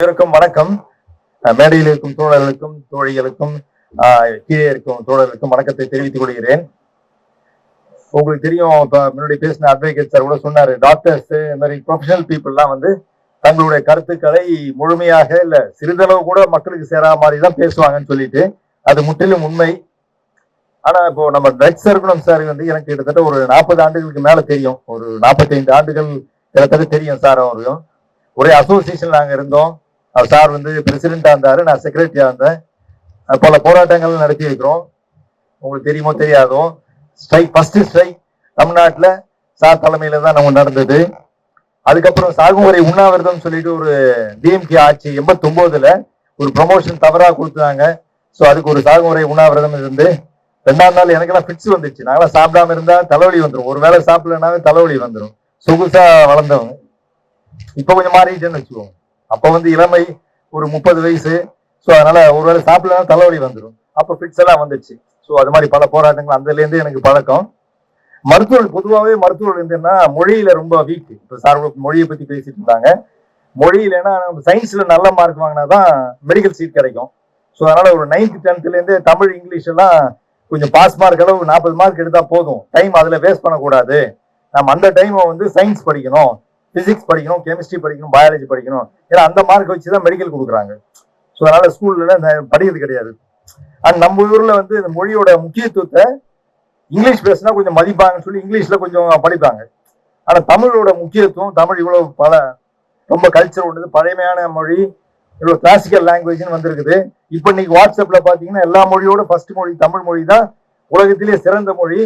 அனைவருக்கும் வணக்கம். மேடையில் இருக்கும் தோழர்களுக்கும் தோழிகளுக்கும் ஆஹ் கீழே இருக்கும் தோழர்களுக்கும் வணக்கத்தை தெரிவித்துக் கொள்கிறேன். உங்களுக்கு தெரியும் இப்ப முன்னாடி பேசின அட்வொகேட் சார் கூட சொன்னாரு டாக்டர்ஸ் இந்த மாதிரி ப்ரொஃபஷனல் பீப்புள்லாம் வந்து தங்களுடைய கருத்துக்களை முழுமையாக இல்ல சிறிதளவு கூட மக்களுக்கு சேரா மாதிரி தான் பேசுவாங்கன்னு சொல்லிட்டு அது முற்றிலும் உண்மை. ஆனா இப்போ நம்ம ட்ரக் சர்க்குலம் சார் வந்து எனக்கு கிட்டத்தட்ட ஒரு நாற்பது ஆண்டுகளுக்கு மேல தெரியும். ஒரு நாற்பத்தைந்து ஆண்டுகள் கிட்டத்தட்ட தெரியும் சார் அவரையும் ஒரே அசோசியேஷன் நாங்க இருந்தோம். சார் வந்து பிரசிடென்டா இருந்தாரு நான் செக்ரட்டரியா இருந்தேன். பல போராட்டங்கள் நடத்தி இருக்கிறோம் உங்களுக்கு தெரியுமோ தெரியாதோ ஸ்ட்ரைக் ஃபர்ஸ்ட் ஸ்ட்ரைக் தமிழ்நாட்டில் சார் தலைமையில தான் நம்ம நடந்தது. அதுக்கப்புறம் சாகுமுறை உண்ணாவிரதம் சொல்லிட்டு ஒரு டிஎம்கே ஆட்சி எண்பத்தி ஒன்பதுல ஒரு ப்ரொமோஷன் தவறாக கொடுத்தாங்க. ஸோ அதுக்கு ஒரு சாகுமுறை உண்ணாவிரதம் இருந்து ரெண்டாம் நாள் எனக்கெல்லாம் ஃபிட்ஸ் வந்துச்சு. நாங்களாம் சாப்பிடாம இருந்தா தலைவலி வந்துடும் ஒரு வேளை சாப்பிடலனாவே தலைவலி வந்துடும் சொகுசா வளர்ந்தவங்க இப்போ கொஞ்சம் மாறிட்டேன்னு வச்சுக்கோங்க. அப்ப வந்து இளமை ஒரு முப்பது வயசு. ஸோ அதனால ஒருவேளை சாப்பிடலாம் தலைவலி வந்துடும் அப்போ ஃபிட்ஸ் எல்லாம் வந்துச்சு. ஸோ அது மாதிரி பல போராட்டங்கள் அதுல எனக்கு பழக்கம். மருத்துவர்கள் பொதுவாகவே மருத்துவர்கள் என்னன்னா மொழியில ரொம்ப வீக் இப்போ சார் மொழியை பத்தி பேசிட்டு இருந்தாங்க. மொழியிலன்னா நம்ம சயின்ஸ்ல நல்ல மார்க் வாங்கினா தான் மெடிக்கல் சீட் கிடைக்கும். ஸோ அதனால ஒரு நைன்த் டென்த்லேருந்து தமிழ் இங்கிலீஷ் எல்லாம் கொஞ்சம் பாஸ் மார்க் அளவு நாற்பது மார்க் எடுத்தா போதும். டைம் அதில் வேஸ்ட் பண்ணக்கூடாது. நம்ம அந்த டைமை வந்து சயின்ஸ் படிக்கணும். பிசிக்ஸ் படிக்கணும் கெமிஸ்ட்ரி படிக்கணும் பயாலஜி படிக்கணும். ஏன்னா அந்த மார்க் வச்சு தான் மெடிக்கல் கொடுக்குறாங்க. ஸோ அதனால ஸ்கூல்ல படிக்கிறது கிடையாது. அண்ட் நம்ம ஊர்ல வந்து இந்த மொழியோட முக்கியத்துவத்தை இங்கிலீஷ் பேசினா கொஞ்சம் மதிப்பாங்கன்னு சொல்லி இங்கிலீஷ்ல கொஞ்சம் படிப்பாங்க. ஆனா தமிழோட முக்கியத்துவம் தமிழ் இவ்வளவு பல ரொம்ப கல்ச்சர் உள்ளது பழமையான மொழி இவ்வளவு கிளாசிக்கல் லாங்குவேஜ்னு வந்திருக்குது. இப்போ இன்னைக்கு வாட்ஸ்அப்ல பாத்தீங்கன்னா எல்லா மொழியோட ஃபர்ஸ்ட் மொழி தமிழ் மொழி தான் உலகத்திலே சிறந்த மொழி.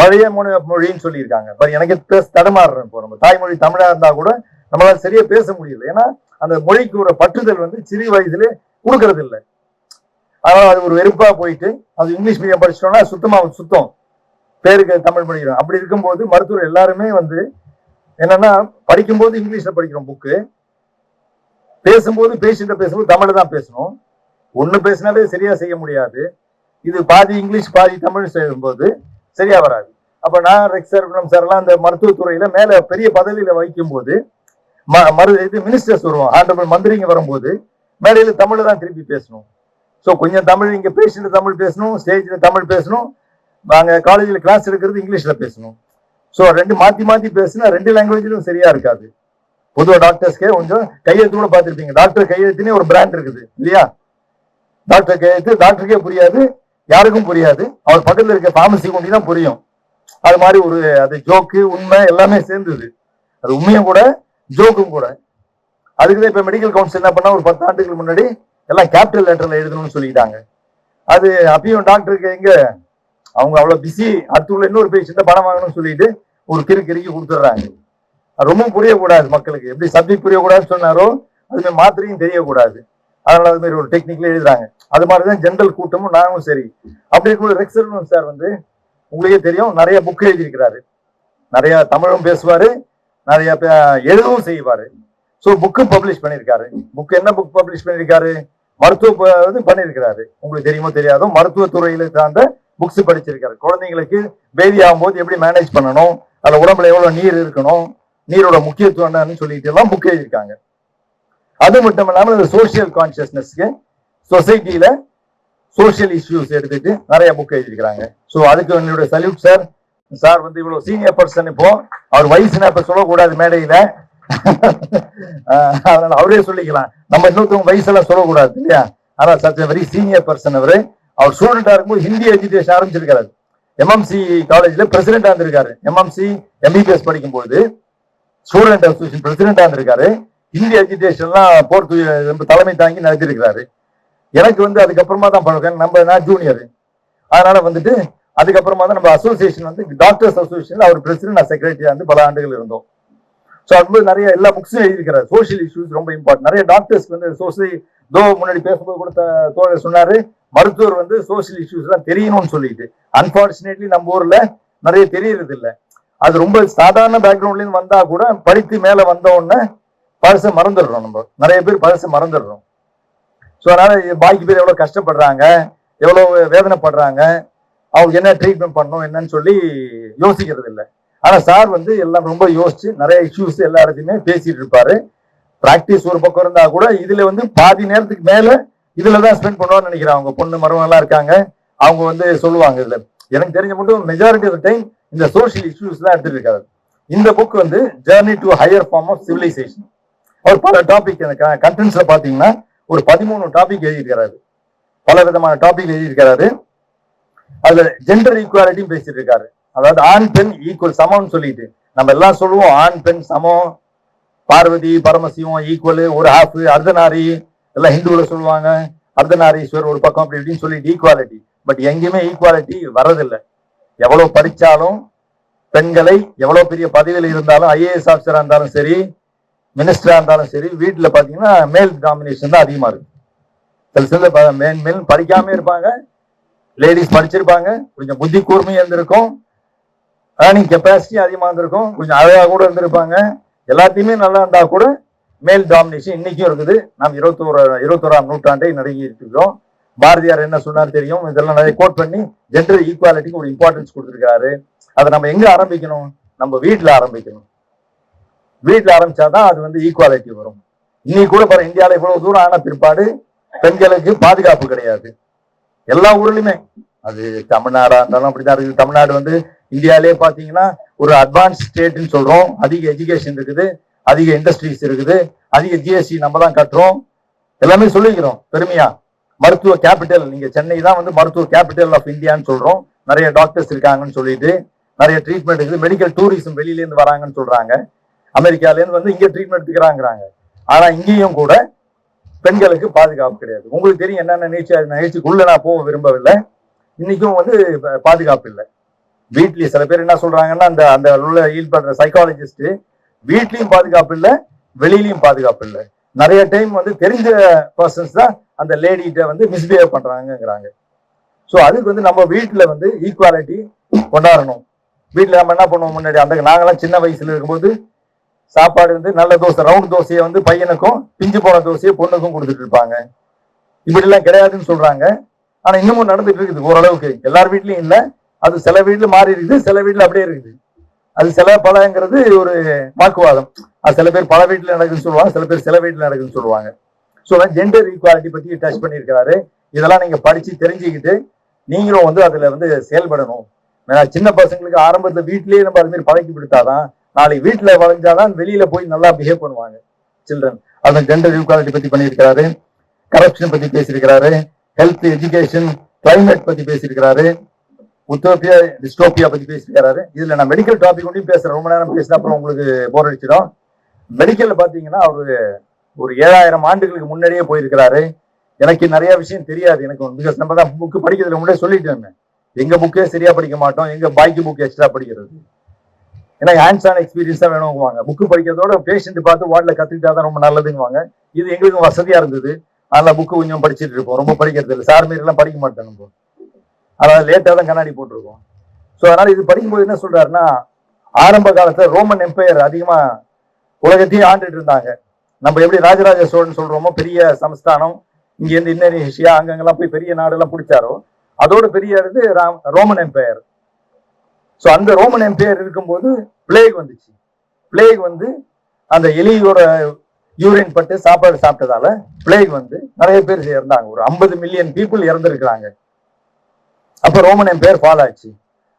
பழைய மொழி மொழின்னு சொல்லியிருக்காங்க. இப்போ எனக்கு பேச தடுமாறுறேன் இப்போ நம்ம. தாய்மொழி தமிழா இருந்தா கூட நம்மளால சரியா பேச முடியல. ஏன்னா அந்த மொழிக்கு ஒரு பற்றுதல் வந்து சிறு வயதில் கொடுக்கறது இல்லை அதனால அது ஒரு வெறுப்பா போயிட்டு அது இங்கிலீஷ் மீடியம் படிச்சிட்டோம்னா சுத்தமா சுத்தம். பேருக்கு தமிழ் படிக்கிறோம் அப்படி இருக்கும்போது மருத்துவர் எல்லாருமே வந்து என்னன்னா படிக்கும்போது இங்கிலீஷ்ல படிக்கிறோம் புக்கு பேசும்போது பேஷண்ட பேசும்போது தமிழ் தான் பேசணும். ஒன்று பேசினாலே சரியா செய்ய முடியாது. இது பாதி இங்கிலீஷ் பாதி தமிழ் செய்யும்போது சரியா வராது. அப்ப நான் ரெக்ஸ் சார் எல்லாம் அந்த மருத்துவத்துறையில மேல பெரிய பதவியில வைக்கும் போது ம- மரு இது மினிஸ்டர்ஸ் வருவோம் ஆண்டபிள் மந்திரிங்க வரும்போது மேடையில தமிழ்ல தான் திருப்பி பேசணும். ஸோ கொஞ்சம் தமிழ் இங்க பேசிட்டு தமிழ் பேசணும் ஸ்டேஜ்ல தமிழ் பேசணும். நாங்க காலேஜில் கிளாஸ் எடுக்கிறது இங்கிலீஷ்ல பேசணும். ஸோ ரெண்டு மாத்தி மாத்தி பேசினா ரெண்டு லாங்குவேஜிலும் சரியா இருக்காது. பொதுவாக டாக்டர்ஸ்க்கே கொஞ்சம் கையெழுத்து கூட பார்த்துருப்பீங்க. டாக்டர் கையெழுத்துனே ஒரு பிராண்ட் இருக்குது இல்லையா? டாக்டர் கையெழுத்து டாக்டருக்கே புரியாது. யாருக்கும் புரியாது. அவர் பக்கத்துல இருக்க ஃபார்மசி கொண்டு தான் புரியும். அது மாதிரி ஒரு அது ஜோக்கு உண்மை எல்லாமே சேர்ந்தது. அது உண்மையும் கூட ஜோக்கும் கூட. அதுக்கு இப்ப மெடிக்கல் கவுன்சில் என்ன பண்ணா ஒரு பத்து ஆண்டுகளுக்கு முன்னாடி எல்லாம் கேபிட்டல் லெட்டர்ல எழுதணும்னு சொல்லிட்டாங்க. அது அப்பயும் டாக்டருக்கு எங்க அவங்க அவ்வளவு பிஸி அடுத்து உள்ள இன்னொரு பேஷண்ட பணம் வாங்கணும்னு சொல்லிட்டு ஒரு கிரு கிருக்கி கொடுத்துட்றாங்க. அது ரொம்ப புரியக்கூடாது மக்களுக்கு. எப்படி சப்ஜெக்ட் புரியக்கூடாதுன்னு சொன்னாரோ அதுமாதிரி மாத்திரையும் தெரியக்கூடாது. அதனால அது மாதிரி ஒரு டெக்னிக்ல எழுதுறாங்க. அது மாதிரிதான் ஜென்ரல் கூட்டமும் நானும் சரி. அப்படி இருக்கும்போது ரெக்ஸல் சார் வந்து உங்களுக்கே தெரியும் நிறைய புக் எழுதியிருக்கிறாரு. நிறைய தமிழும் பேசுவாரு நிறைய எழுதவும் செய்வாரு. ஸோ புக்கு பப்ளிஷ் பண்ணியிருக்காரு. புக் என்ன புக் பப்ளிஷ் பண்ணியிருக்காரு? மருத்துவ இது பண்ணியிருக்கிறாரு. உங்களுக்கு தெரியுமோ தெரியாதோ மருத்துவத்துறையில சார்ந்த புக்ஸ் படிச்சிருக்காரு. குழந்தைங்களுக்கு பேதி ஆகும்போது எப்படி மேனேஜ் பண்ணணும்? அதில் உடம்புல எவ்வளவு நீர் இருக்கணும்? நீரோட முக்கியத்துவம் என்னன்னு சொல்லிட்டு எல்லாம் புக் எழுதியிருக்காங்க. அது மட்டும் இல்லாமல் இந்த சோசியல் கான்சியஸ்னஸ்க்கு சொசைட்டியில சோசியல் இஷ்யூஸ் எடுத்துட்டு நிறைய புக் எழுதியிருக்கிறாங்க. ஸோ அதுக்கு என்னுடைய சல்யூட் சார் சார் வந்து இவ்வளவு சீனியர் பர்சன் இப்போ. அவர் வயசுனா இப்ப சொல்லக்கூடாது மேடையில. அதனால அவரே சொல்லிக்கலாம். நம்ம இன்னொருத்தவங்க வயசெல்லாம் சொல்லக்கூடாது இல்லையா? ஆனா சச் வெரி சீனியர் பர்சன் அவரு. அவர் ஸ்டூடெண்டா இருக்கும்போது ஹிந்தி எஜுகேஷன் ஆரம்பிச்சிருக்காரு. எம்எம்சி காலேஜ்ல பிரசிடென்டா இருந்திருக்காரு. எம்எம்சி எம்பிபிஎஸ் படிக்கும்போது ஸ்டூடெண்ட் அசோசியேஷன் பிரசிடென்டா இருந்திருக்காரு. ஹிந்தி எஜுகேஷன்லாம் போர்த்து ரொம்ப தலைமை தாங்கி நடத்திருக்கிறாரு. எனக்கு வந்து அதுக்கப்புறமா தான் பழக்கம் நம்ம நான் ஜூனியர் அதனால வந்துட்டு அதுக்கப்புறமா தான் நம்ம அசோசியேஷன் வந்து டாக்டர்ஸ் அசோசியேஷன் அவர் பிரசிடன்ட் நான் செக்ரட்டரியா வந்து பல ஆண்டுகள் இருந்தோம். ஸோ அது நிறைய எல்லா புக்ஸும் எழுதியிருக்கிறார். சோஷியல் இஷ்யூஸ் ரொம்ப இம்பார்ட்டன்ட் நிறைய டாக்டர்ஸ்க்கு வந்து சோசியல் தோ முன்னாடி பேசும்போது கூட தோழர் சொன்னாரு மருத்துவர் வந்து சோஷியல் இஷ்யூஸ்லாம் தெரியணும்னு சொல்லிட்டு. அன்பார்ச்சுனேட்லி நம்ம ஊர்ல நிறைய தெரியறது இல்லை அது ரொம்ப சாதாரண பேக்ரவுண்ட்லேருந்து வந்தால் வந்தா கூட படித்து மேலே வந்த உடனே பழசை மறந்துடுறோம் நம்ம. நிறைய பேர் பழசை மறந்துடுறோம். ஸோ அதனால பாக்கி பேர் எவ்வளவு கஷ்டப்படுறாங்க எவ்வளவு வேதனைப்படுறாங்க அவங்க என்ன ட்ரீட்மெண்ட் பண்ணணும் என்னன்னு சொல்லி யோசிக்கிறது இல்லை. ஆனால் சார் வந்து எல்லாம் ரொம்ப யோசிச்சு நிறைய இஷ்யூஸ் எல்லா இடத்தையுமே பேசிட்டு இருப்பாரு. ப்ராக்டிஸ் ஒரு பக்கம் இருந்தா கூட இதுல வந்து பாதி நேரத்துக்கு மேல இதுல தான் ஸ்பெண்ட் பண்ணுவான்னு நினைக்கிறேன் அவங்க. பொண்ணு மரம் எல்லாம் இருக்காங்க. அவங்க வந்து சொல்லுவாங்க இதுல. எனக்கு தெரிஞ்ச மட்டும் மெஜாரிட்டி ஆஃப் டைம் இந்த சோஷியல் இஷ்யூஸ் தான் எடுத்துட்டு இருக்காரு. இந்த புக் வந்து journey to higher form of civilisation அவர் பல டாபிக் அந்த கண்டென்ட்ஸ்ல பாத்தீங்கன்னா ஒரு பதிமூணு டாபிக் எழுதியிருக்கிறாரு. பல விதமான டாபிக் எழுதியிருக்கிறாரு. அதுல ஜெண்டர் ஈக்குவாலிட்டியும் பேசிட்டு இருக்காரு அதாவது ஆண் பெண் ஈக்குவல் சமம்னு சொல்லிட்டு. நம்ம எல்லாம் சொல்லுவோம் ஆண் பெண் சமம். பார்வதி பரமசிவம் ஈக்குவல் ஒரு ஹாஃப் அர்த்தநாரி. எல்லாம் ஹிந்துல சொல்லுவாங்க. அர்த்தநாரீஸ்வர் ஒரு பக்கம் அப்படி இப்படின்னு சொல்லிட்டு ஈக்குவாலிட்டி பட் எங்கேயுமே ஈக்குவாலிட்டி வரதில்லை எவ்வளவு படிச்சாலும் பெண்களை எவ்வளவு பெரிய பதவியில் இருந்தாலும் ஐஏஎஸ் ஆஃபீஸரா இருந்தாலும் சரி மினிஸ்டரா இருந்தாலும் சரி வீட்டில் பார்த்தீங்கன்னா மேல் டாமினேஷன் தான் அதிகமாக இருக்கும் சில சில மேல் மேல் படிக்காம இருப்பாங்க. லேடிஸ் படிச்சிருப்பாங்க. கொஞ்சம் புத்தி கூர்மையாக இருந்திருக்கும். ஏர்னிங் கெப்பாசிட்டி அதிகமாக இருந்திருக்கும். கொஞ்சம் அழகாக கூட இருந்திருப்பாங்க. எல்லாத்தையுமே நல்லா இருந்தால் கூட மேல் டாமினேஷன் இன்னைக்கும் இருக்குது. நாம் இருபத்தோரு இருபத்தோராம் நூற்றாண்டை நெருங்கி இருக்கிறோம். பாரதியார் என்ன சொன்னார் தெரியும்? இதெல்லாம் நிறைய கோட் பண்ணி ஜெண்டர் ஈக்குவாலிட்டிக்கு ஒரு இம்பார்ட்டன்ஸ் கொடுத்துருக்காரு அதை நம்ம எங்கே ஆரம்பிக்கணும்? நம்ம வீட்டில் ஆரம்பிக்கணும். வீட்டில் ஆரம்பிச்சாதான் அது வந்து ஈக்குவாலிட்டி வரும். இன்னைக்கு கூட பாரு இந்தியாவில இவ்வளவு தூரம் ஆன பிற்பாடு பெண்களுக்கு பாதுகாப்பு கிடையாது. எல்லா ஊர்லயுமே. அது தமிழ்நாடா இருந்தாலும் அப்படிதான் இருக்குது. தமிழ்நாடு வந்து இந்தியாவிலே பாத்தீங்கன்னா ஒரு அட்வான்ஸ் ஸ்டேட்னு சொல்றோம். அதிக எஜுகேஷன் இருக்குது அதிக இண்டஸ்ட்ரீஸ் இருக்குது அதிக ஜிஎஸ்டி நம்ம தான் கட்டுறோம். எல்லாமே சொல்லிக்கிறோம் பெருமையா. மருத்துவ கேபிட்டல் நீங்க சென்னை தான் வந்து மருத்துவ கேபிட்டல் ஆஃப் இந்தியான்னு சொல்றோம். நிறைய டாக்டர்ஸ் இருக்காங்கன்னு சொல்லிட்டு நிறைய ட்ரீட்மெண்ட் இருக்குது. மெடிக்கல் டூரிசம் வெளியிலேருந்து வராங்கன்னு சொல்றாங்க. அமெரிக்கால இருந்து வந்து இங்க ட்ரீட்மெண்ட் எடுத்துக்கிறாங்கிறாங்க. ஆனா இங்கேயும் கூட பெண்களுக்கு பாதுகாப்பு கிடையாது. உங்களுக்கு தெரியும் என்னென்ன நிகழ்ச்சி நிகழ்ச்சிக்குள்ளே நிகழ்ச்சிக்குள்ள நான் போக விரும்பவில்லை. இன்னைக்கும் வந்து பாதுகாப்பு இல்லை. வீட்லயே சில பேர் என்ன சொல்றாங்கன்னா அந்த அந்த உள்ள ஈடுபடுற சைக்காலஜிஸ்ட் வீட்லயும் பாதுகாப்பு இல்லை வெளியிலயும் பாதுகாப்பு இல்லை. நிறைய டைம் வந்து தெரிஞ்ச பர்சன்ஸ் தான் அந்த லேடிகிட்ட வந்து மிஸ்பிஹேவ் பண்றாங்கங்கிறாங்க. ஸோ அதுக்கு வந்து நம்ம வீட்டில் வந்து ஈக்குவாலிட்டி கொண்டாடணும். வீட்டில் நம்ம என்ன பண்ணுவோம் முன்னாடி அந்த நாங்கெல்லாம் சின்ன வயசுல இருக்கும்போது சாப்பாடு வந்து நல்ல தோசை ரவுண்ட் தோசையை வந்து பையனுக்கும் பிஞ்சு போன தோசையை பொண்ணுக்கும் கொடுத்துட்டு இருப்பாங்க. இப்படி எல்லாம் கிடையாதுன்னு சொல்றாங்க. ஆனா இன்னமும் நடந்துட்டு இருக்குது ஓரளவுக்கு. எல்லார் வீட்லயும் இல்ல. அது சில வீட்டுல மாறி இருக்குது சில வீட்டுல அப்படியே இருக்குது. அது சில பலங்கிறது ஒரு வாக்குவாதம். அது சில பேர் பல வீட்டுல நடக்குதுன்னு சொல்லுவாங்க சில பேர் சில வீட்டுல நடக்குதுன்னு சொல்லுவாங்க. ஸோ ஜெண்டர் ஈக்குவாலிட்டி பத்தி டச் பண்ணியிருக்கிறாரு. இதெல்லாம் நீங்க படிச்சு தெரிஞ்சுக்கிட்டு நீங்களும் வந்து அதுல வந்து செயல்படணும். ஏன்னா சின்ன பசங்களுக்கு ஆரம்பத்துல வீட்லயே நம்ம அது மாதிரி பழக்கி விடுத்தாதான் நாளைக்கு வீட்டுல வளைஞ்சாதான் வெளியில போய் நல்லா பிஹேவ் பண்ணுவாங்க சில்ட்ரன் அதான் ஜெண்டர் ஈக்குவாலிட்டி பத்தி பண்ணியிருக்கிறாரு கரப்ஷன் பத்தி பேசியிருக்கிறாரு ஹெல்த் எஜுகேஷன் கிளைமேட் பத்தி பேசியிருக்கிறாரு உத்தோப்பியா டிஸ்டோப்பியா பத்தி பேசியிருக்கிறாரு. இதுல நான் மெடிக்கல் டாபிக் ஒன்றையும் பேசுறேன். ரொம்ப நேரம் பேசினா அப்புறம் உங்களுக்கு போர் அடிச்சிடும். மெடிக்கல்ல பாத்தீங்கன்னா அவரு ஒரு ஏழாயிரம் ஆண்டுகளுக்கு முன்னாடியே போயிருக்கிறாரு. எனக்கு நிறைய விஷயம் தெரியாது. எனக்கு மிக நம்ம தான் புக்கு படிக்கிறதுல முன்னாடியே சொல்லிட்டேன். எங்க புக்கே சரியா படிக்க மாட்டோம். எங்க பாய்க்கு புக் எக்ஸ்ட்ரா படிக்கிறது? ஏன்னா ஹேண்ட்ஸ் ஆன் எக்ஸ்பீரியன்ஸ் தான் வேணுங்குவாங்க. புக்கு படிக்கிறதோட பேஷண்ட் பார்த்து வார்டில் கற்றுக்கிட்டா தான் ரொம்ப நல்லதுங்குவாங்க. இது எங்களுக்கு வசதியா இருந்தது. அதனால் புக்கு கொஞ்சம் படிச்சுட்டு இருப்போம். ரொம்ப படிக்கிறது இல்லை. சார் மாரி எல்லாம் படிக்க மாட்டேன் நம்ம. அதனால் லேட்டாக தான் கண்ணாடி போட்டிருக்கோம். ஸோ அதனால இது படிக்கும்போது என்ன சொல்றாருன்னா ஆரம்ப காலத்துல ரோமன் எம்பையர் அதிகமா உலகத்தையும் ஆண்டுட்டு இருந்தாங்க. நம்ம எப்படி ராஜராஜ சோழன் சொல்றோமோ பெரிய சமஸ்தானம் இங்கேருந்து இருந்து இந்தோனேஷியா அங்கங்கெல்லாம் போய் பெரிய நாடெல்லாம் பிடிச்சாரோ அதோட பெரிய இது ராம்- ரோமன் எம்பையர் ஸோ அந்த ரோமன் எம்பையர் இருக்கும்போது பிளேக் வந்துச்சு. பிளேக் வந்து அந்த எலியோட யூரின் பட்டு சாப்பாடு சாப்பிட்டதால பிளேக் வந்து நிறைய பேர் இறந்தாங்க. ஒரு ஐம்பது மில்லியன் பீப்புள் இறந்துருக்கிறாங்க. அப்போ ரோமன் எம்பையர் ஃபாலோ ஆச்சு.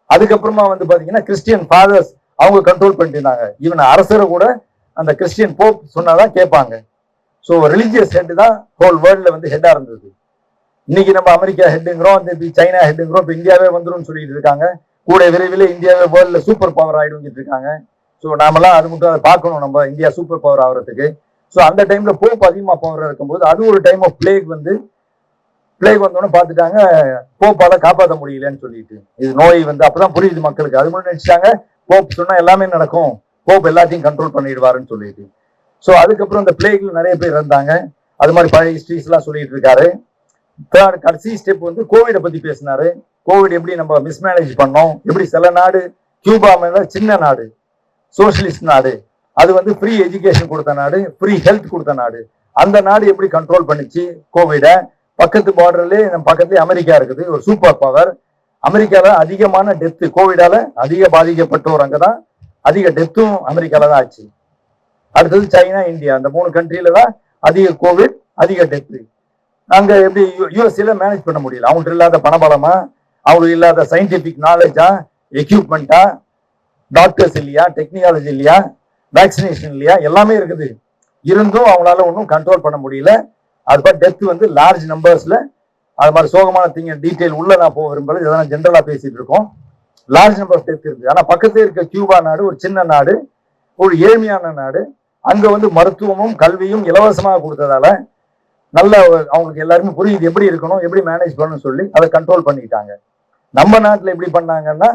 அதுக்கப்புறமா வந்து பார்த்தீங்கன்னா கிறிஸ்டியன் ஃபாதர்ஸ் அவங்க கண்ட்ரோல் பண்ணிட்டு இருந்தாங்க. ஈவன் அரசரை கூட அந்த கிறிஸ்டியன் போப் சொன்னாதான் கேட்பாங்க. ஸோ ரிலிஜியஸ் ஹெட் தான் ஹோல் வேர்ல்ட்ல வந்து ஹெட்டாக இருந்தது. இன்னைக்கு நம்ம அமெரிக்கா ஹெட்டுங்கிறோம் இந்த சைனா ஹெட்டுங்கிறோம் இப்போ இந்தியாவே வந்துடும் சொல்லிட்டு இருக்காங்க. கூட விரைவில் இந்தியாவில் வேர்ல்டில் சூப்பர் பவர் ஆகிடும் இருக்காங்க ஸோ நாமெல்லாம் அது மட்டும் அதை பார்க்கணும் நம்ம இந்தியா சூப்பர் பவர் ஆகிறதுக்கு. ஸோ அந்த டைமில் போப் அதிகமாக பவர் இருக்கும்போது அது ஒரு டைம் ஆஃப் பிளேக் வந்து பிளேக் வந்தோடனே பார்த்துட்டாங்க போப்பால காப்பாற்ற முடியலன்னு சொல்லிட்டு. இது நோய் வந்து அப்பதான் புரியுது மக்களுக்கு. அது மட்டும் நினச்சிட்டாங்க போப் சொன்னால் எல்லாமே நடக்கும். போப் எல்லாத்தையும் கண்ட்ரோல் பண்ணிடுவாருன்னு சொல்லிட்டு. ஸோ அதுக்கப்புறம் இந்த பிளேக்ல நிறைய பேர் இருந்தாங்க அது மாதிரி பழைய ஹிஸ்ட்ரிஸ்லாம் சொல்லிட்டு இருக்காரு. தேர்ட் கடைசி ஸ்டெப் வந்து கோவிடை பத்தி பேசினாரு. கோவிட் எப்படி நம்ம மிஸ்மேனேஜ் பண்ணோம்? எப்படி சில நாடு கியூபா சின்ன நாடு சோசியலிஸ்ட் நாடு அது வந்து ஃப்ரீ எஜுகேஷன் கொடுத்த நாடு ஃப்ரீ ஹெல்த் கொடுத்த நாடு. அந்த நாடு எப்படி கண்ட்ரோல் பண்ணிச்சு? கோவிடை பக்கத்து பார்டர்லயே நம்ம பக்கத்துலேயே அமெரிக்கா இருக்குது ஒரு சூப்பர் பவர் அமெரிக்கால அதிகமான டெத்து கோவிடால அதிக பாதிக்கப்பட்டோர் அங்கதான் அதிக டெத்தும் அமெரிக்கால தான் ஆச்சு. அடுத்தது சைனா இந்தியா. அந்த மூணு கண்ட்ரியில தான் அதிக கோவிட் அதிக டெத்து அங்க எப்படி யூஎஸ்ஏல மேனேஜ் பண்ண முடியல. அவங்கள்ட்ட இல்லாத பணபலமா அவங்களுக்கு இல்லாத சயின்டிபிக் நாலேஜா எக்யூப்மெண்ட்டா டாக்டர்ஸ் இல்லையா டெக்னாலஜி இல்லையா வேக்சினேஷன் இல்லையா எல்லாமே இருக்குது. இருந்தும் அவங்களால ஒன்றும் கண்ட்ரோல் பண்ண முடியல. அது மாதிரி டெத் வந்து லார்ஜ் நம்பர்ஸ்ல அது மாதிரி சோகமான திங்க டீட்டெயில் உள்ள நான் போக விரும்பல. இதெல்லாம் ஜென்ரலா பேசிட்டு இருக்கோம். லார்ஜ் நம்பர் டெத் இருக்கு ஆனா பக்கத்துல இருக்க கியூபா நாடு ஒரு சின்ன நாடு ஒரு ஏழ்மையான நாடு அங்க வந்து மருத்துவமும் கல்வியும் இலவசமாக கொடுத்ததால நல்ல அவங்களுக்கு எல்லாருமே புரியுது எப்படி இருக்கணும் எப்படி மேனேஜ் பண்ணணும்னு சொல்லி அதை கண்ட்ரோல் பண்ணிக்கிட்டாங்க. நம்ம நாட்டில் எப்படி பண்ணாங்கன்னா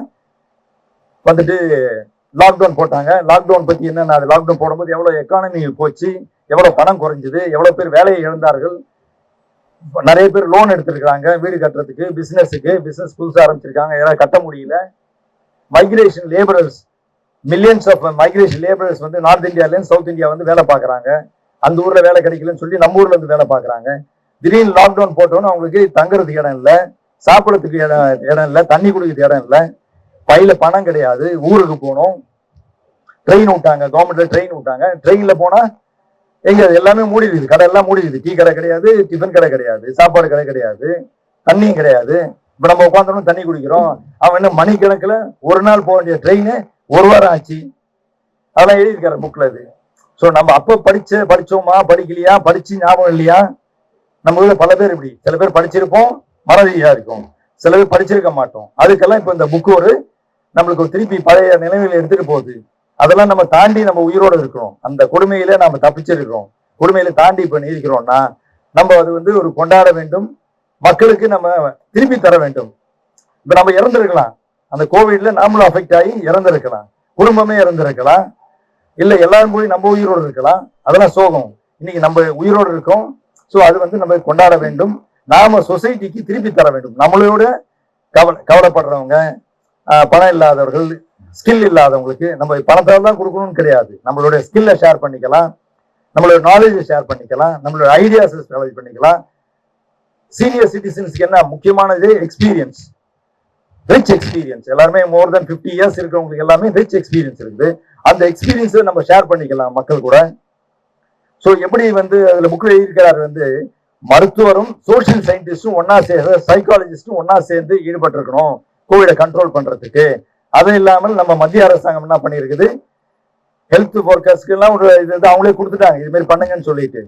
வந்துட்டு லாக்டவுன் போட்டாங்க. லாக்டவுன் பத்தி என்ன அது லாக்டவுன் போடும்போது எவ்வளோ எக்கானமி போச்சு எவ்வளோ பணம் குறைஞ்சது எவ்வளோ பேர் வேலையை இழந்தார்கள். நிறைய பேர் லோன் எடுத்திருக்கிறாங்க வீடு கட்டுறதுக்கு பிஸ்னஸுக்கு பிஸ்னஸ் புதுசாக ஆரம்பிச்சிருக்காங்க யாராவது கட்ட முடியல. Migration labourers millions of migration labourers வந்து நார்த் இந்தியாலேருந்து சவுத் இந்தியா வந்து வேலை பார்க்குறாங்க. அந்த ஊர்ல வேலை கிடைக்கலன்னு சொல்லி நம்ம ஊர்ல இருந்து வேலை பார்க்குறாங்க. திடீர்னு லாக்டவுன் போட்டோன்னு அவங்களுக்கு தங்குறதுக்கு இடம் இல்லை சாப்பிடறதுக்கு இடம் இடம் இல்லை தண்ணி குடிக்கிறதுக்கு இடம் இல்லை. பையில பணம் கிடையாது ஊருக்கு போகணும் ட்ரெயின் விட்டாங்க கவர்மெண்ட்ல ட்ரெயின் விட்டாங்க. ட்ரெயின்ல போனா எங்க எல்லாமே மூடிடுது கடை எல்லாம் மூடிடுது டீ கடை கிடையாது டிஃபன் கடை கிடையாது சாப்பாடு கடை கிடையாது தண்ணியும் கிடையாது. இப்ப நம்ம உட்காந்தோம் தண்ணி குடிக்கிறோம். அவன் என்ன மணிக்கணக்குல ஒரு நாள் போக வேண்டிய ட்ரெயின் ஒரு வாரம் ஆச்சு. அதெல்லாம் எழுதியிருக்காரு புக்ல இது ஸோ நம்ம அப்போ படிச்ச படிச்சோமா? படிக்கலையா? படிச்சு ஞாபகம் இல்லையா? நம்ம பல பேர் இப்படி. சில பேர் படிச்சிருப்போம் மறதியா இருக்கும். சில பேர் படிச்சிருக்க மாட்டோம். அதுக்கெல்லாம் இப்போ இந்த புக்கு ஒரு நம்மளுக்கு ஒரு திருப்பி பழைய நிலைமையில எடுத்துட்டு போகுது. அதெல்லாம் நம்ம தாண்டி நம்ம உயிரோட இருக்கிறோம். அந்த கொடுமையில நம்ம தப்பிச்சிருக்கிறோம். கொடுமையில தாண்டி இப்ப இருக்கிறோம்னா நம்ம அது வந்து ஒரு கொண்டாட வேண்டும். மக்களுக்கு நம்ம திருப்பி தர வேண்டும். இப்போ நம்ம இறந்திருக்கலாம். அந்த கோவிட்ல நாமளும் அஃபெக்ட் ஆகி இறந்துருக்கலாம். குடும்பமே இறந்துருக்கலாம். இல்ல எல்லாரும் கூட நம்ம உயிரோடு இருக்கலாம். அதெல்லாம் சோகம். இன்னைக்கு நம்ம உயிரோடு இருக்கோம். சோ அது வந்து நம்ம கொண்டாட வேண்டும். நாம சொசைட்டிக்கு திருப்பி தர வேண்டும். நம்மளோட கவலை கவலைப்படுறவங்க பணம் இல்லாதவர்கள் ஸ்கில் இல்லாதவங்களுக்கு நம்ம பணத்தால் தான் கொடுக்கணும்னு கிடையாது. நம்மளுடைய ஸ்கில்லை ஷேர் பண்ணிக்கலாம். நம்மளோட நாலேஜை ஷேர் பண்ணிக்கலாம். நம்மளோட ஐடியாஸை பண்ணிக்கலாம். சீனியர் சிட்டிசன்ஸ்க்கு என்ன முக்கியமானது எக்ஸ்பீரியன்ஸ் ரிச் எக்ஸ்பீரியன்ஸ் எல்லாருமே மோர் தென் 50 இயர்ஸ் இருக்கிறவங்களுக்கு எல்லாமே ரிச் எக்ஸ்பீரியன்ஸ் இருக்குது. அந்த எக்ஸ்பீரியன்ஸை நம்ம ஷேர் பண்ணிக்கலாம் மக்கள் கூட. ஸோ எப்படி வந்து அதில் புக்கில் எழுதியிருக்கிறார் வந்து மருத்துவரும் சோஷியல் சயின்டிஸ்டும் ஒன்னா சேர்ந்து சைக்காலஜிஸ்டும் ஒன்னா சேர்ந்து ஈடுபட்டிருக்கணும். கோவிடை கண்ட்ரோல் பண்றதுக்கு. அது இல்லாமல் நம்ம மத்திய அரசாங்கம் என்ன பண்ணியிருக்குது? ஹெல்த் ஒர்க்கர்ஸ்க்கு எல்லாம் ஒரு இது வந்து அவங்களே கொடுத்துட்டாங்க. இது மாதிரி பண்ணுங்கன்னு சொல்லிட்டு.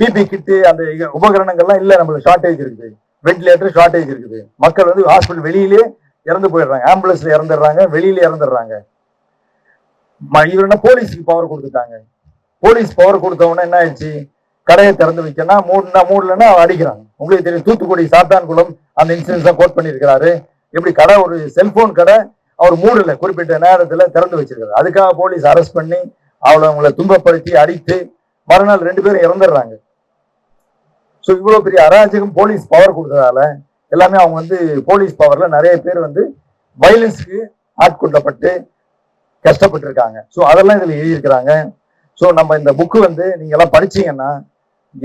பிபி கிட்டு அந்த உபகரணங்கள்லாம் இல்லை நம்மளுக்கு ஷார்ட்டேஜ் இருக்குது. வென்டிலேட்டர் ஷார்ட்டேஜ் இருக்குது. மக்கள் வந்து ஹாஸ்பிட்டல் வெளியிலே இறந்து போயிடுறாங்க. ஆம்புலன்ஸ்ல இறந்துடுறாங்க. வெளியில இறந்துடுறாங்க. இவருன்னா போலீஸுக்கு போலீஸ்க்கு பவர் கொடுத்துட்டாங்க. போலீஸ் பவர் கொடுத்தவொடனே என்ன ஆயிடுச்சு? கடையை திறந்து வைக்கனா மூடுனா மூடலன்னா அடிக்கிறாங்க. உங்களுக்கு தெரியும் தூத்துக்குடி சாத்தான்குளம் அந்த இன்சூரன்ஸ் தான் கோட் பண்ணியிருக்கிறாரு. எப்படி கடை ஒரு செல்போன் கடை அவர் மூடல குறிப்பிட்ட நேரத்துல திறந்து வச்சிருக்காரு. அதுக்காக போலீஸ் அரெஸ்ட் பண்ணி அவளை அவங்கள துன்பப்படுத்தி அடித்து மறுநாள் ரெண்டு பேரும் இறந்துடுறாங்க. ஸோ இவ்வளோ பெரிய அராஜகம் போலீஸ் பவர் கொடுத்ததால எல்லாமே அவங்க வந்து போலீஸ் பவர்ல நிறைய பேர் வந்து வயலன்ஸ்க்கு ஆட்கொள்ளப்பட்டு கஷ்டப்பட்டு இருக்காங்க ஸோ அதெல்லாம் இதில் எழுதியிருக்கிறாங்க. ஸோ நம்ம இந்த புக்கு வந்து நீங்க எல்லாம் படிச்சீங்கன்னா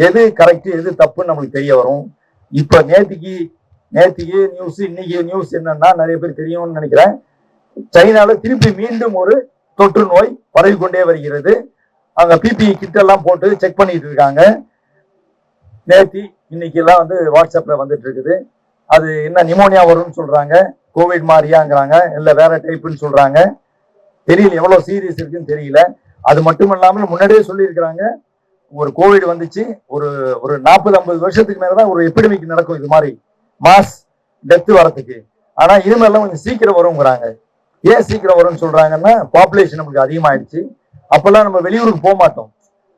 எது கரெக்டு எது தப்புன்னு நம்மளுக்கு தெரிய வரும். இப்போ நேத்திக்கு நேத்திக்கு நியூஸ் இன்னைக்கு நியூஸ் என்னன்னா நிறைய பேர் தெரியும்னு நினைக்கிறேன். சைனால திருப்பி மீண்டும் ஒரு தொற்று நோய் பரவி கொண்டே வருகிறது. அங்க பிபி கிட் எல்லாம் போட்டு செக் பண்ணிட்டு இருக்காங்க. நேத்தி இன்னைக்கு எல்லாம் வந்து வாட்ஸ்அப்ல வந்துட்டு இருக்குது. அது என்ன நிமோனியா வரும்னு சொல்றாங்க கோவிட் மாதிரியாங்கிறாங்க இல்லை வேற டைப்புன்னு சொல்றாங்க. தெரியல எவ்வளோ சீரியஸ் இருக்குன்னு தெரியல. அது மட்டும் இல்லாமல் முன்னாடியே சொல்லியிருக்கிறாங்க ஒரு கோவிட் வந்துச்சு ஒரு ஒரு நாற்பது ஐம்பது வருஷத்துக்கு மேலே தான் ஒரு எபிடமிக் நடக்கும் இது மாதிரி. மாஸ் டெத்து வரத்துக்கு ஆனால் இது மாதிரிலாம் கொஞ்சம் சீக்கிரம் வருங்கிறாங்க ஏன் சீக்கிரம் வரும்னு சொல்றாங்கன்னா பாப்புலேஷன் நமக்கு அதிகமாயிடுச்சு. அப்பெல்லாம் நம்ம வெளியூருக்கு போக மாட்டோம்.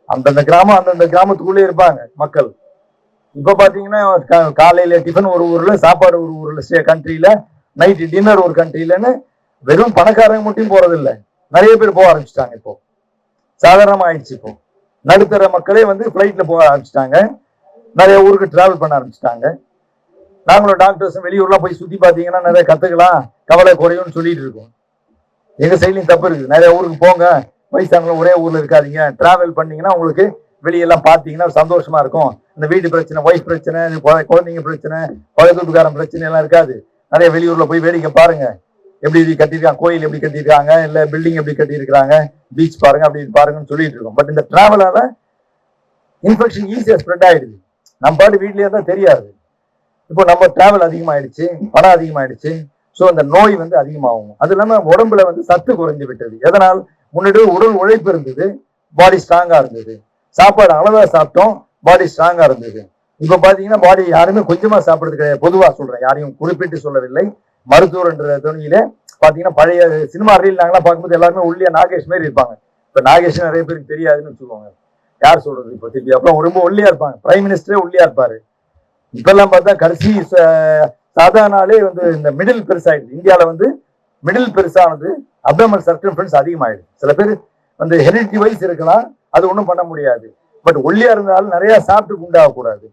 அந்தந்த கிராமம் அந்தந்த கிராமத்துக்குள்ளே இருப்பாங்க மக்கள். இப்ப பாத்தீங்கன்னா கா- காலையில டிஃபன் ஒரு ஊர்ல சாப்பாடு ஒரு ஊர்ல கண்ட்ரில நைட்டு டின்னர் ஒரு கண்ட்ரிலன்னு வெறும் பணக்காரங்க மட்டும் போறது இல்ல நிறைய பேர் போக ஆரம்பிச்சிட்டாங்க இப்போ. சாதாரணமா ஆயிடுச்சு இப்போ. நடுத்தர மக்களே வந்து ஃப்ளைட்ல போக ஆரம்பிச்சிட்டாங்க. நிறைய ஊருக்கு டிராவல் பண்ண ஆரம்பிச்சிட்டாங்க. நாங்களும் டாக்டர்ஸ் வெளியூர்லாம் போய் சுத்தி பாத்தீங்கன்னா நிறைய கத்துக்கலாம் கவலை குறையும்னு சொல்லிட்டு இருக்கோம். எங்க சைட்லயும் தப்பு இருக்கு நிறைய ஊருக்கு போங்க. வயசானவங்க ஒரே ஊர்ல இருக்காதீங்க. டிராவல் பண்ணீங்கன்னா உங்களுக்கு வெளியெல்லாம் பார்த்தீங்கன்னா சந்தோஷமா இருக்கும். இந்த வீட்டு பிரச்சனை ஒய்ஃப் பிரச்சனை குழந்தைங்க பிரச்சனை குழந்தைக்காரன் பிரச்சனை எல்லாம் இருக்காது. நிறைய வெளியூர்ல போய் வேடிக்கை பாருங்க. எப்படி இது கட்டியிருக்காங்க கோயில் எப்படி கட்டியிருக்காங்க இல்ல பில்டிங் எப்படி கட்டியிருக்காங்க பீச் பாருங்க அப்படி பாருங்கன்னு சொல்லிட்டு இருக்கோம். பட் இந்த டிராவலால இன்ஃபெக்ஷன் ஈஸியா ஸ்ப்ரெட் ஆயிடுது. நம்ம பாட்டு வீட்லயே தான் தெரியாது. இப்போ நம்ம டிராவல் அதிகமாயிடுச்சு பணம் அதிகமாயிடுச்சு. ஸோ அந்த நோய் வந்து அதிகமாகும். அது இல்லாம உடம்புல வந்து சத்து குறைஞ்சு விட்டது. எதனால்? முன்னாடி உடல் உழைப்பு இருந்தது பாடி ஸ்ட்ராங்கா இருந்தது. சாப்பாடு அளவாக சாப்பிட்டோம். பாடி ஸ்ட்ராங்காக இருந்தது. இப்போ பார்த்தீங்கன்னா பாடி யாருமே கொஞ்சமாக சாப்பிடுறது கிடையாது. பொதுவாக சொல்கிறேன் யாரையும் குறிப்பிட்டு சொல்லவில்லை. மருத்துவர்ன்ற துணியில பார்த்தீங்கன்னா பழைய சினிமா ரீல் நாங்களாம் பார்க்கும்போது எல்லாருமே உள்ளே நாகேஷ் மாதிரி இருப்பாங்க. இப்போ நாகேஷ் நிறைய பேருக்கு தெரியாதுன்னு வச்சுக்கோங்க. யார் சொல்றது இப்போ திருப்பி? அப்புறம் ரொம்ப ஒல்லியா இருப்பாங்க. பிரைம் மினிஸ்டரே ஒல்லியா இருப்பாரு. இப்பெல்லாம் பார்த்தா கடைசி ச- சாதா நாளே வந்து இந்த மிடில் பெருசாயிடுது. இந்தியாவில் வந்து மிடில் பெருசானது அப்டமல் ஃப்ரெண்ட்ஸ் அதிகமாயிடுது. சில பேர் அந்த ஹெரிட்டி வைஸ் இருக்கலாம் அது ஒன்றும் பண்ண முடியாது. பட் ஒல்லியாக இருந்தாலும் நிறையா சாப்பிட்டு குண்டாகக்கூடாது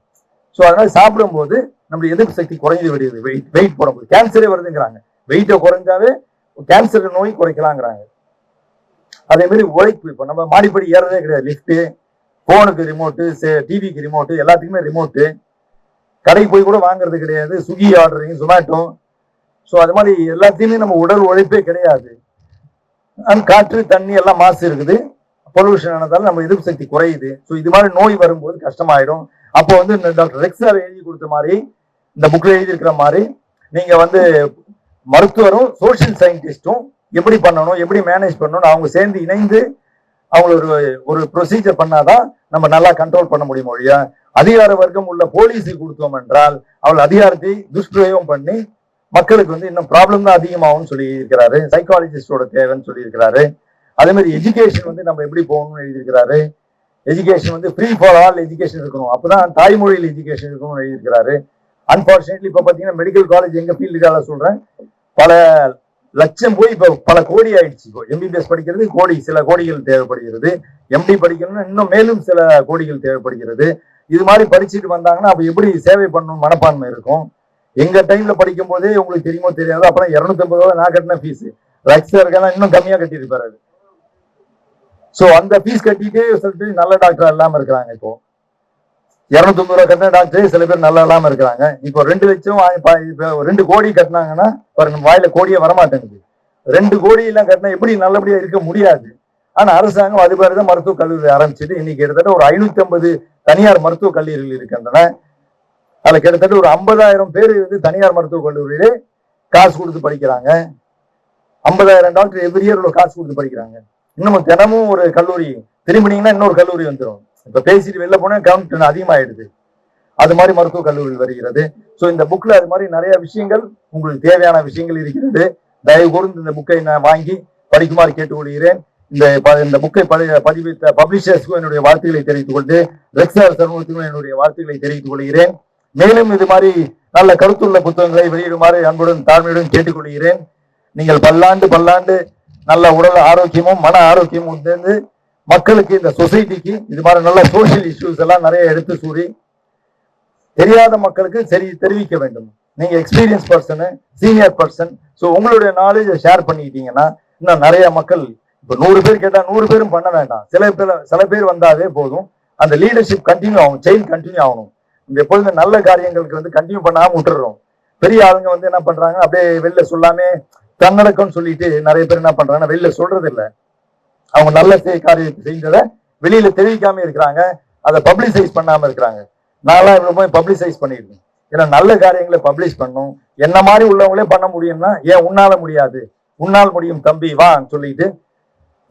ஸோ அதனால சாப்பிடும்போது நம்மளுடைய எதிர்ப்பு சக்தி குறைஞ்சு விடுது. வெயிட் வெயிட் போடும்போது. கேன்சரே வருதுங்கிறாங்க. வெயிட்டை குறைஞ்சாவே கேன்சர் நோய் குறைக்கலாங்கிறாங்க. அதே மாதிரி உழைப்பு. இப்போ நம்ம மாடிப்படி ஏறதே கிடையாது. லிஃப்ட்டு ஃபோனுக்கு ரிமோட்டு டிவிக்கு ரிமோட்டு எல்லாத்துக்குமே ரிமோட்டு கடைக்கு போய் கூட வாங்குறது கிடையாது. ஸ்விக்கி ஆர்டரிங் ஜொமேட்டோ ஸோ அது மாதிரி எல்லாத்தையுமே நம்ம உடல் உழைப்பே கிடையாது. அங்க காற்று தண்ணி எல்லாம் மாசு இருக்குது. பொல்யூஷன் ஆனதால நம்ம எதிர்ப்பு சக்தி குறையுது. ஸோ இது மாதிரி நோய் வரும்போது கஷ்டமாயிடும். அப்போ வந்து இந்த டாக்டர் ரெக்ஸார் எழுதி கொடுத்த மாதிரி இந்த புக்கில் எழுதியிருக்கிற மாதிரி நீங்க வந்து மருத்துவரும் சோஷியல் சயின்டிஸ்ட்டும் எப்படி பண்ணணும் எப்படி மேனேஜ் பண்ணணும் அவங்க சேர்ந்து இணைந்து அவங்க ஒரு ஒரு ப்ரொசீஜர் பண்ணாதான் நம்ம நல்லா கண்ட்ரோல் பண்ண முடியும் ஒழியா அதிகார வர்க்கம் உள்ள போலீஸுக்கு கொடுத்தோம் என்றால் அவள் அதிகாரத்தை துஷ்பிரயோகம் பண்ணி மக்களுக்கு வந்து இன்னும் ப்ராப்ளம் தான் அதிகமாகும்னு சொல்லி இருக்கிறாரு சைக்காலஜிஸ்டோட தேவைன்னு சொல்லி இருக்கிறாரு அதே மாதிரி எஜுகேஷன் வந்து நம்ம எப்படி போகணும்னு எழுதியிருக்கிறாரு. எஜுகேஷன் வந்து ஃப்ரீ ஃபார் ஆல் எஜுகேஷன் இருக்கணும். அப்பதான் தாய்மொழியில் எஜுகேஷன் இருக்கணும்னு எழுதியிருக்கிறாரு. அன்பார்ச்சுனேட்லி இப்போ பார்த்தீங்கன்னா மெடிக்கல் காலேஜ் எங்க ஃபீல்டுக்காக சொல்றேன். பல லட்சம் போய் இப்போ பல கோடி ஆயிடுச்சு. இப்போ எம்பிபிஎஸ் படிக்கிறது கோடி சில கோடிகள் தேவைப்படுகிறது. எம்டி படிக்கணும்னா இன்னும் மேலும் சில கோடிகள் தேவைப்படுகிறது. இது மாதிரி படிச்சுட்டு வந்தாங்கன்னா அப்ப எப்படி சேவை பண்ணணும் மனப்பான்மை இருக்கும்? எங்க டைம்ல படிக்கும் போதே உங்களுக்கு தெரியுமோ தெரியாது அப்புறம் இருநூத்தி ஐம்பது ரூபாய் நான் கட்டின ஃபீஸ் ரக்ஸருக்கெல்லாம் இன்னும் கம்மியா கட்டியிருப்பாரு அது சோ அந்த ஃபீஸ் கட்டிட்டே பேர் நல்ல டாக்டர் இல்லாம இருக்கிறாங்க இப்போ. இருநூத்தி ரூபாய் கட்டின டாக்டரே சில பேர் நல்லா இல்லாம இருக்கிறாங்க. இப்போ ரெண்டு லட்சம் இப்போ ரெண்டு கோடி கட்டினாங்கன்னா பாருங்க வாயில கோடியே வரமாட்டேங்குது. ரெண்டு கோடி எல்லாம் கட்டினா எப்படி நல்லபடியா இருக்க முடியாது? ஆனா அரசாங்கம் அது மாதிரி தான் மருத்துவக் கல்லூரி ஆரம்பிச்சுட்டு இன்னைக்கு கிட்டத்தட்ட ஒரு ஐநூத்தி ஐம்பது தனியார் மருத்துவக் கல்லூரிகள் இருக்கின்றன. அதுல கிட்டத்தட்ட ஒரு ஐம்பதாயிரம் பேர் வந்து தனியார் மருத்துவக் கல்லூரியிலே காசு கொடுத்து படிக்கிறாங்க. ஐம்பதாயிரம் டாக்டர் எவ்ரி இயர் காசு கொடுத்து படிக்கிறாங்க. இன்னமும் தினமும் ஒரு கல்லூரி திரும்பினீங்கன்னா இன்னொரு கல்லூரி வந்துடும் இப்போ பேசிட்டு வெளில போனால் கவுண்ட் அதிகமாயிடுது. அது மாதிரி மருத்துவக் கல்லூரியில் வருகிறது. ஸோ இந்த புக்கில் அது மாதிரி நிறைய விஷயங்கள் உங்களுக்கு தேவையான விஷயங்கள் இருக்கிறது. தயவு கூர்ந்து இந்த புக்கை நான் வாங்கி படிக்குமாறு கேட்டுக்கொள்கிறேன். இந்த ப- இந்த புக்கை பதிவித்த பப்ளிஷர்ஸ்க்கும் என்னுடைய வாழ்த்துக்களை தெரிவித்துக் கொண்டு ரெக்ஸார் சமூகத்துக்கும் என்னுடைய வாழ்த்துக்களை தெரிவித்துக் கொள்கிறேன் மேலும் இது மாதிரி நல்ல கருத்துள்ள புத்தகங்களை வெளியிடுமாறு அன்புடன் தாழ்மையுடன் கேட்டுக்கொள்கிறேன். நீங்கள் பல்லாண்டு பல்லாண்டு நல்ல உடல் ஆரோக்கியமும் மன ஆரோக்கியமும் சேர்ந்து மக்களுக்கு இந்த சொசைட்டிக்கு இது மாதிரி நல்ல சோஷியல் இஷ்யூஸ் எல்லாம் நிறைய எடுத்து சூறி தெரியாத மக்களுக்கு சரி தெரிவிக்க வேண்டும். நீங்க experience person senior person so உங்களுடைய நாலேஜை ஷேர் பண்ணிக்கிட்டீங்கன்னா இன்னும் நிறைய மக்கள் இப்போ நூறு பேர் கேட்டால் நூறு பேரும் பண்ண வேண்டாம். சில பேர் சில பேர் வந்தாவே போதும். அந்த லீடர்ஷிப் கண்டினியூ ஆகும் செயின் கண்டினியூ ஆகணும். எப்பொழுது நல்ல காரியங்களுக்கு வந்து கண்டினியூ பண்ணாம விட்டுறோம். பெரிய ஆளுங்க வந்து என்ன பண்றாங்க? அப்படியே வெளில சொல்லாமே தன்னடக்கம்னு சொல்லிட்டு நிறைய பேர் என்ன பண்றாங்கன்னா வெளில சொல்றது இல்ல அவங்க நல்ல செய்- காரியத்தை செய்யறத வெளியில தெரிவிக்காம இருக்கிறாங்க. அதை பப்ளிசைஸ் பண்ணாம இருக்கிறாங்க. நான்லாம் இவ்வளவு போய் பப்ளிசைஸ் பண்ணியிருக்கேன். ஏன்னா நல்ல காரியங்களை பப்ளிஷ் பண்ணும். என்ன மாதிரி உள்ளவங்களே பண்ண முடியும்னா ஏன் உன்னால முடியாது? உன்னால் முடியும் தம்பி வான்னு சொல்லிட்டு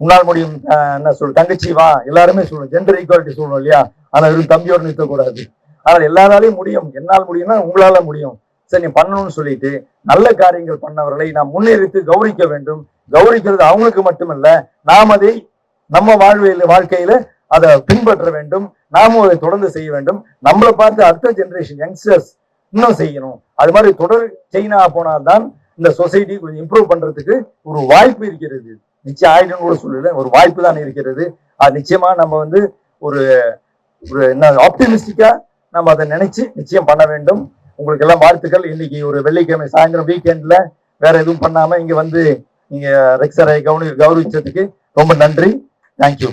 உன்னால் முடியும் அஹ், என்ன சொல் தங்கச்சி வா. எல்லாருமே சொல்லணும் ஜெண்டர் ஈக்குவாலிட்டி சொல்லணும் இல்லையா? ஆனா வெறும் தம்பியோடு நிறுத்தக்கூடாது ஆனால் எல்லாராலையும் முடியும். என்னால் முடியும்னா உங்களால முடியும். சரி நீ பண்ணணும்னு சொல்லிட்டு நல்ல காரியங்கள் பண்ணவர்களை நாம் முன்னேறித்து கௌரிக்க வேண்டும். கௌரிக்கிறது அவங்களுக்கு மட்டுமல்ல நாம் அதை நம்ம வாழ்வியல் வாழ்க்கையில அதை பின்பற்ற வேண்டும். நாமும் அதை தொடர்ந்து செய்ய வேண்டும். நம்மளை பார்த்து அடுத்த ஜெனரேஷன் யங்ஸ்டர்ஸ் இன்னும் செய்யணும். அது மாதிரி தொடர் செயினா போனால்தான் இந்த சொசைட்டி கொஞ்சம் இம்ப்ரூவ் பண்றதுக்கு ஒரு வாய்ப்பு இருக்கிறது. நிச்சயம் ஆயிடும் கூட சொல்லல ஒரு வாய்ப்பு தான் இருக்கிறது. அது நிச்சயமா நம்ம வந்து ஒரு ஒரு என்ன ஆப்டிமிஸ்டிக்கா நம்ம அதை நினைச்சு நிச்சயம் பண்ண வேண்டும். உங்களுக்கு எல்லாம் வாழ்த்துக்கள். இன்னைக்கு ஒரு வெள்ளிக்கிழமை சாயந்தரம் வீக்கெண்ட்ல வேற எதுவும் பண்ணாம இங்க வந்து நீங்க ரெக்ஸரை கவனி கௌரவிச்சதுக்கு ரொம்ப நன்றி. தேங்க்யூ